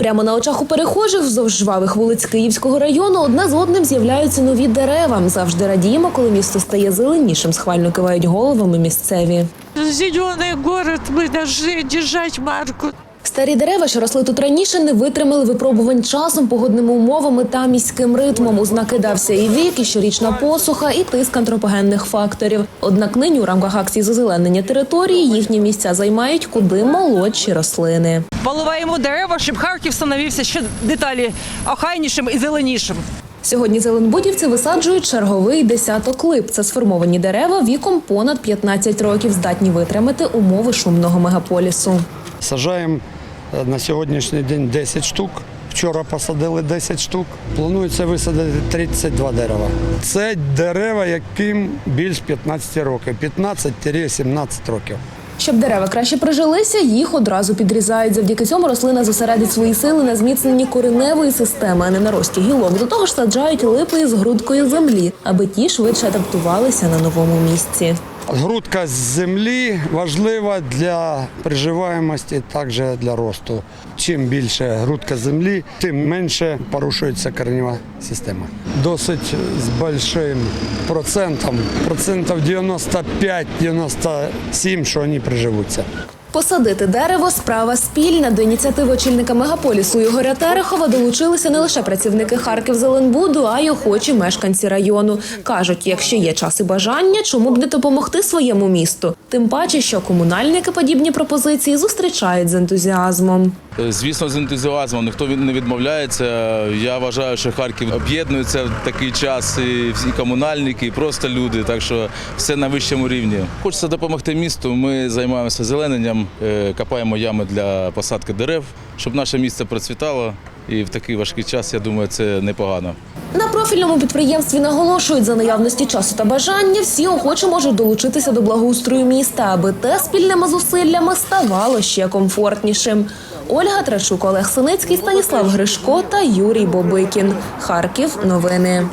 Прямо на очах у перехожих вздовж жвавих вулиць Київського району одне з одним з'являються нові дерева. Завжди радіємо, коли місто стає зеленішим. Схвально кивають головами місцеві. Зеленый город, мы должны держать марку. Старі дерева, що росли тут раніше, не витримали випробувань часом, погодними умовами та міським ритмом. У знаки дався і вік, і щорічна посуха, і тиск антропогенних факторів. Однак нині у рамках акції з озеленення території їхні місця займають куди молодші рослини. Поливаємо дерева, щоб Харків становився ще деталі охайнішим і зеленішим. Сьогодні зеленбудівці висаджують черговий десяток лип. Це сформовані дерева віком понад 15 років, здатні витримати умови шумного мегаполісу. Сажаємо на сьогоднішній день 10 штук. Вчора посадили 10 штук. Планується висадити 32 дерева. Це дерева, яким більш 15 років, 15-17 років. Щоб дерева краще прижилися, їх одразу підрізають. Завдяки цьому рослина зосередить свої сили на зміцненні кореневої системи, а не на рості гілок. До того ж саджають липи з грудкою землі, аби ті швидше адаптувалися на новому місці. Грудка з землі важлива для приживаємості, також для росту. Чим більше грудка землі, тим менше порушується коренева система. Досить з великим процентом, процентів 95-97, що вони приживуться. Посадити дерево справа спільна. До ініціативи очільника мегаполісу Ігоря Терехова долучилися не лише працівники Харків Зеленбуду, а й охочі мешканці району. кажуть, якщо є час і бажання, чому б не допомогти своєму місту? Тим паче, що комунальники подібні пропозиції зустрічають з ентузіазмом. Е, Звісно, з ентузіазмом ніхто не відмовляється. Я вважаю, що Харків об'єднується в такий час і всі комунальники, і просто люди. Так що все на вищому рівні. Хочеться допомогти місту. Ми займаємося зелененням, е, копаємо ями для посадки дерев, щоб наше місце процвітало. І в такий важкий час, я думаю, це непогано. На профільному підприємстві наголошують за наявності часу та бажання. Всі охочі можуть долучитися до благоустрою міста, аби те спільними зусиллями ставало ще комфортнішим. Ольга Трачук, Олег Синицький, Станіслав Гришко та Юрій Бобикін. Харків. Новини.